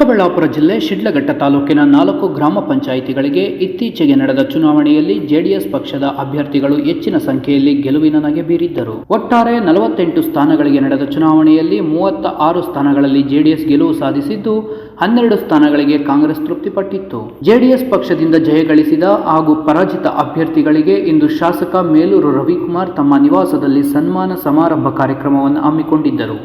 ಚಿಕ್ಕಬಳ್ಳಾಪುರ ಜಿಲ್ಲೆ ಶಿಡ್ಲಘಟ್ಟ ತಾಲೂಕಿನ ನಾಲ್ಕು ಗ್ರಾಮ ಪಂಚಾಯಿತಿಗಳಿಗೆ ಇತ್ತೀಚೆಗೆ ನಡೆದ ಚುನಾವಣೆಯಲ್ಲಿ ಜೆಡಿಎಸ್ ಪಕ್ಷದ ಅಭ್ಯರ್ಥಿಗಳು ಹೆಚ್ಚಿನ ಸಂಖ್ಯೆಯಲ್ಲಿ ಗೆಲುವಿನ ನಗೆ ಬೀರಿದ್ದರು. ಒಟ್ಟಾರೆ ನಲವತ್ತೆಂಟು ಸ್ಥಾನಗಳಿಗೆ ನಡೆದ ಚುನಾವಣೆಯಲ್ಲಿ ಮೂವತ್ತ ಆರು ಸ್ಥಾನಗಳಲ್ಲಿ ಜೆಡಿಎಸ್ ಗೆಲುವು ಸಾಧಿಸಿದ್ದು, ಹನ್ನೆರಡು ಸ್ಥಾನಗಳಿಗೆ ಕಾಂಗ್ರೆಸ್ ತೃಪ್ತಿಪಟ್ಟಿತ್ತು. ಜೆಡಿಎಸ್ ಪಕ್ಷದಿಂದ ಜಯಗಳಿಸಿದ ಹಾಗೂ ಪರಾಜಿತ ಅಭ್ಯರ್ಥಿಗಳಿಗೆ ಇಂದು ಶಾಸಕ ಮೇಲೂರು ರವಿಕುಮಾರ್ ತಮ್ಮ ನಿವಾಸದಲ್ಲಿ ಸನ್ಮಾನ ಸಮಾರಂಭ ಕಾರ್ಯಕ್ರಮವನ್ನು ಹಮ್ಮಿಕೊಂಡಿದ್ದರು.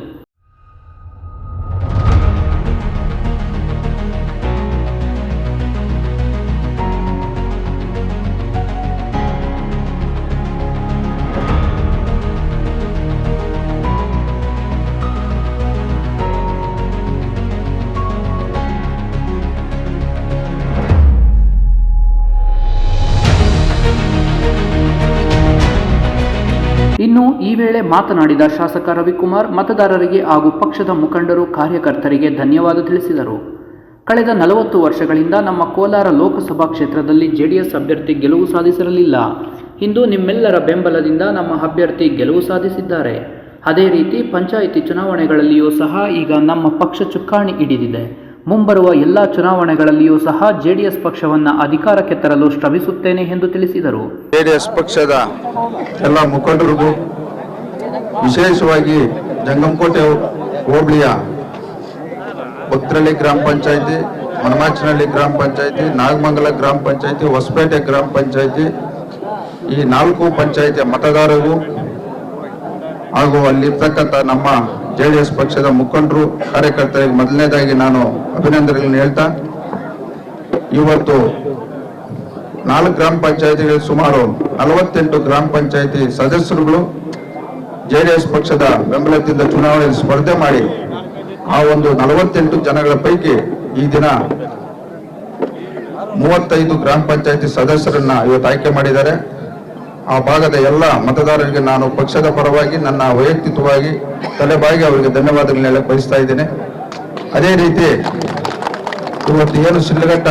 ಈ ವೇಳೆ ಮಾತನಾಡಿದ ಶಾಸಕ ರವಿಕುಮಾರ್, ಮತದಾರರಿಗೆ ಹಾಗೂ ಪಕ್ಷದ ಮುಖಂಡರು, ಕಾರ್ಯಕರ್ತರಿಗೆ ಧನ್ಯವಾದ ತಿಳಿಸಿದರು. ಕಳೆದ ನಲವತ್ತು ವರ್ಷಗಳಿಂದ ನಮ್ಮ ಕೋಲಾರ ಲೋಕಸಭಾ ಕ್ಷೇತ್ರದಲ್ಲಿ ಜೆಡಿಎಸ್ ಅಭ್ಯರ್ಥಿ ಗೆಲುವು ಸಾಧಿಸಿರಲಿಲ್ಲ. ಇಂದು ನಿಮ್ಮೆಲ್ಲರ ಬೆಂಬಲದಿಂದ ನಮ್ಮ ಅಭ್ಯರ್ಥಿ ಗೆಲುವು ಸಾಧಿಸಿದ್ದಾರೆ. ಅದೇ ರೀತಿ ಪಂಚಾಯಿತಿ ಚುನಾವಣೆಗಳಲ್ಲಿಯೂ ಸಹ ಈಗ ನಮ್ಮ ಪಕ್ಷ ಚುಕ್ಕಾಣಿ ಹಿಡಿದಿದೆ. ಮುಂಬರುವ ಎಲ್ಲ ಚುನಾವಣೆಗಳಲ್ಲಿಯೂ ಸಹ ಜೆಡಿಎಸ್ ಪಕ್ಷವನ್ನು ಅಧಿಕಾರಕ್ಕೆ ತರಲು ಶ್ರಮಿಸುತ್ತೇನೆ ಎಂದು ತಿಳಿಸಿದರು. ಜೆಡಿಎಸ್ ಪಕ್ಷದ ಎಲ್ಲ ಮುಖಂಡರಿಗೂ ವಿಶೇಷವಾಗಿ ಜಂಗಮಕೋಟೆ ಹೋಬಳಿಯ ಭಕ್ತರಳ್ಳಿ ಗ್ರಾಮ ಪಂಚಾಯಿತಿ, ಮನಮಾಚನಹಳ್ಳಿ ಗ್ರಾಮ ಪಂಚಾಯಿತಿ, ನಾಗಮಂಗಲ ಗ್ರಾಮ ಪಂಚಾಯಿತಿ, ಹೊಸಪೇಟೆ ಗ್ರಾಮ ಪಂಚಾಯಿತಿ, ಈ ನಾಲ್ಕು ಪಂಚಾಯಿತಿ ಮತದಾರರು ಹಾಗೂ ಅಲ್ಲಿರ್ತಕ್ಕಂಥ ನಮ್ಮ ಜೆ ಡಿ ಎಸ್ ಪಕ್ಷದ ಮುಖಂಡರು, ಕಾರ್ಯಕರ್ತರಿಗೆ ಮೊದಲನೇದಾಗಿ ನಾನು ಅಭಿನಂದನೆಗಳನ್ನು ಹೇಳ್ತಾ, ಇವತ್ತು ನಾಲ್ಕು ಗ್ರಾಮ ಪಂಚಾಯಿತಿಗಳು ಸುಮಾರು ನಲವತ್ತೆಂಟು ಗ್ರಾಮ ಪಂಚಾಯಿತಿ ಸದಸ್ಯರುಗಳು ಜೆಡಿಎಸ್ ಪಕ್ಷದ ಬೆಂಬಲದಿಂದ ಚುನಾವಣೆಯಲ್ಲಿ ಸ್ಪರ್ಧೆ ಮಾಡಿ ಆ ಒಂದು ನಲವತ್ತೆಂಟು ಜನಗಳ ಪೈಕಿ ಈ ದಿನ ಮೂವತ್ತೈದು ಗ್ರಾಮ ಪಂಚಾಯತಿ ಸದಸ್ಯರನ್ನ ಇವತ್ತು ಆಯ್ಕೆ ಮಾಡಿದ್ದಾರೆ. ಆ ಭಾಗದ ಎಲ್ಲ ಮತದಾರರಿಗೆ ನಾನು ಪಕ್ಷದ ಪರವಾಗಿ, ನನ್ನ ವೈಯಕ್ತಿಕವಾಗಿ ತಲೆಬಾಗಿ ಅವರಿಗೆ ಧನ್ಯವಾದಗಳನ್ನೆಲ್ಲ ಬಯಸ್ತಾ ಇದ್ದೇನೆ. ಅದೇ ರೀತಿ ಇವತ್ತು ಏನು ಶಿಡ್ಲಘಟ್ಟ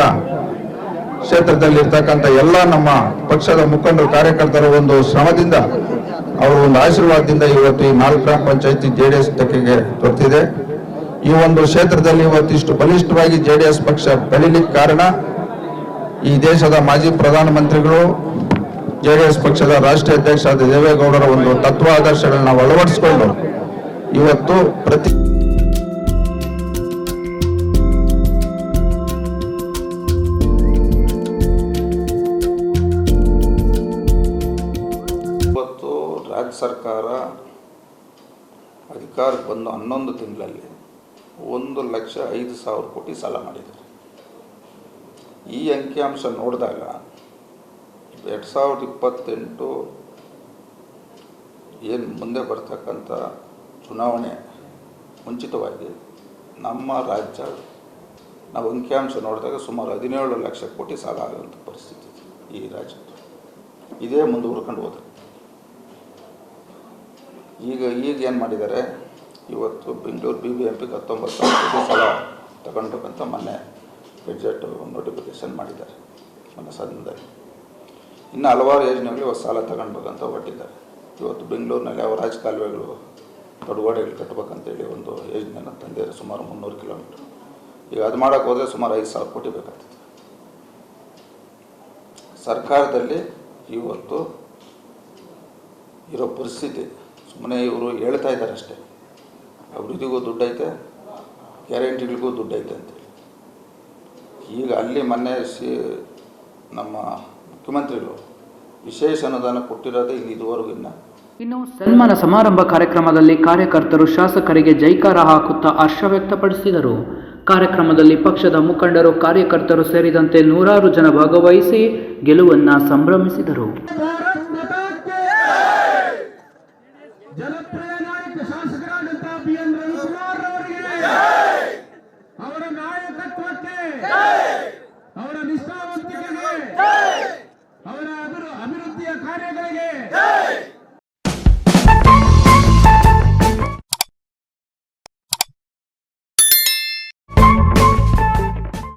ಕ್ಷೇತ್ರದಲ್ಲಿ ಇರ್ತಕ್ಕಂಥ ಎಲ್ಲ ನಮ್ಮ ಪಕ್ಷದ ಮುಖಂಡರು, ಕಾರ್ಯಕರ್ತರ ಒಂದು ಶ್ರಮದಿಂದ ಅವರ ಒಂದು ಆಶೀರ್ವಾದದಿಂದ ಇವತ್ತು ಈ ನಾಲ್ಕು ಗ್ರಾಮ ಪಂಚಾಯತಿ ಎಸ್ ತೆಕ್ಕೆಗೆ ತೊರ್ತಿದೆ ಈ ಒಂದು ಕ್ಷೇತ್ರದಲ್ಲಿ ಇವತ್ತಿಷ್ಟು ಬಲಿಷ್ಠವಾಗಿ ಜೆ ಡಿ ಎಸ್ ಪಕ್ಷ ಬೆಳಿಲಿಕ್ಕೆ ಕಾರಣ ಈ ದೇಶದ ಮಾಜಿ ಪ್ರಧಾನಮಂತ್ರಿಗಳು ಎಸ್ ಪಕ್ಷದ ರಾಷ್ಟ್ರೀಯ ಅಧ್ಯಕ್ಷ ದೇವೇಗೌಡರ ಒಂದು ತತ್ವ ಆದರ್ಶಗಳನ್ನ ಅಳವಡಿಸಿಕೊಂಡು ಇವತ್ತು ಪ್ರತಿ ಸರ್ಕಾರ ಅಧಿಕಾರಕ್ಕೆ ಬಂದು ಹನ್ನೊಂದು ತಿಂಗಳಲ್ಲಿ ಒಂದು ಲಕ್ಷ ಐದು ಸಾವಿರ ಕೋಟಿ ಸಾಲ ಮಾಡಿದ್ದಾರೆ. ಈ ಅಂಕಿಅಂಶ ನೋಡಿದಾಗ ಎರಡು ಸಾವಿರದ ಇಪ್ಪತ್ತೆಂಟು ಏನು ಮುಂದೆ ಬರ್ತಕ್ಕಂಥ ಚುನಾವಣೆ ಮುಂಚಿತವಾಗಿ ನಮ್ಮ ರಾಜ್ಯ ನಾವು ಅಂಕಿಅಂಶ ನೋಡಿದಾಗ ಸುಮಾರು ಹದಿನೇಳು ಲಕ್ಷ ಕೋಟಿ ಸಾಲ ಆಗುವಂಥ ಪರಿಸ್ಥಿತಿ ಈ ರಾಜ್ಯದ್ದು. ಇದೇ ಮುಂದುವರ್ಕೊಂಡು ಹೋದ್ರೆ. ಈಗ ಈಗ ಏನು ಮಾಡಿದ್ದಾರೆ ಇವತ್ತು ಬೆಂಗಳೂರು ಬಿ ಬಿ ಎಂ ಪಿಗೆ ಹತ್ತೊಂಬತ್ತು ಸಾಲ ತಗೊಂಡ್ಬೇಕಂತ ಮೊನ್ನೆ ಬಜೆಟ್ ನೋಟಿಫಿಕೇಶನ್ ಮಾಡಿದ್ದಾರೆ ಮೊನ್ನೆ ಸದನದಲ್ಲಿ ಇನ್ನು ಹಲವಾರು ಯೋಜನೆಗಳು ಇವತ್ತು ಸಾಲ ತಗೊಳ್ಬೇಕಂತ ಹೊಟ್ಟಿದ್ದಾರೆ ಇವತ್ತು ಬೆಂಗಳೂರಿನಲ್ಲಿ ಯಾವ ರಾಜಕಾಲುವೆಗಳು ತಡುವಾಡೆಗಳು ಕಟ್ಟಬೇಕಂತೇಳಿ ಒಂದು ಯೋಜನೆಯನ್ನು ತಂದಿದ್ದಾರೆ ಸುಮಾರು ಮುನ್ನೂರು ಕಿಲೋಮೀಟ್ರ್. ಈಗ ಅದು ಮಾಡೋಕ್ಕೆ ಹೋದರೆ ಸುಮಾರು ಐದು ಸಾವಿರ ಕೋಟಿ ಬೇಕಾಗ್ತದೆ. ಸರ್ಕಾರದಲ್ಲಿ ಇವತ್ತು ಇರೋ ಪರಿಸ್ಥಿತಿ ಸುಮ್ಮನೆ ಇವರು ಹೇಳ್ತಾ ಇದ್ದಾರೆ ಅಷ್ಟೇ. ಅಭಿವೃದ್ಧಿಗೂ ದುಡ್ಡೈತೆ ಗ್ಯಾರಂಟಿಗಳಿಗೂ ದುಡ್ಡೈತೆ ಅಂತೇಳಿ ಈಗ ಅಲ್ಲಿ ಮೊನ್ನೆ ಸಿ, ನಮ್ಮ ಮುಖ್ಯಮಂತ್ರಿಗಳು ವಿಶೇಷ ಅನುದಾನ ಕೊಟ್ಟಿರೋದೇ ಇಲ್ಲಿ ಇದುವರೆಗೂ ಇನ್ನು. ಇನ್ನು ಸನ್ಮಾನ ಸಮಾರಂಭ ಕಾರ್ಯಕ್ರಮದಲ್ಲಿ ಕಾರ್ಯಕರ್ತರು ಶಾಸಕರಿಗೆ ಜೈಕಾರ ಹಾಕುತ್ತಾ ಹರ್ಷ ವ್ಯಕ್ತಪಡಿಸಿದರು. ಕಾರ್ಯಕ್ರಮದಲ್ಲಿ ಪಕ್ಷದ ಮುಖಂಡರು, ಕಾರ್ಯಕರ್ತರು ಸೇರಿದಂತೆ ನೂರಾರು ಜನ ಭಾಗವಹಿಸಿ ಗೆಲುವನ್ನ ಸಂಭ್ರಮಿಸಿದರು. Jai!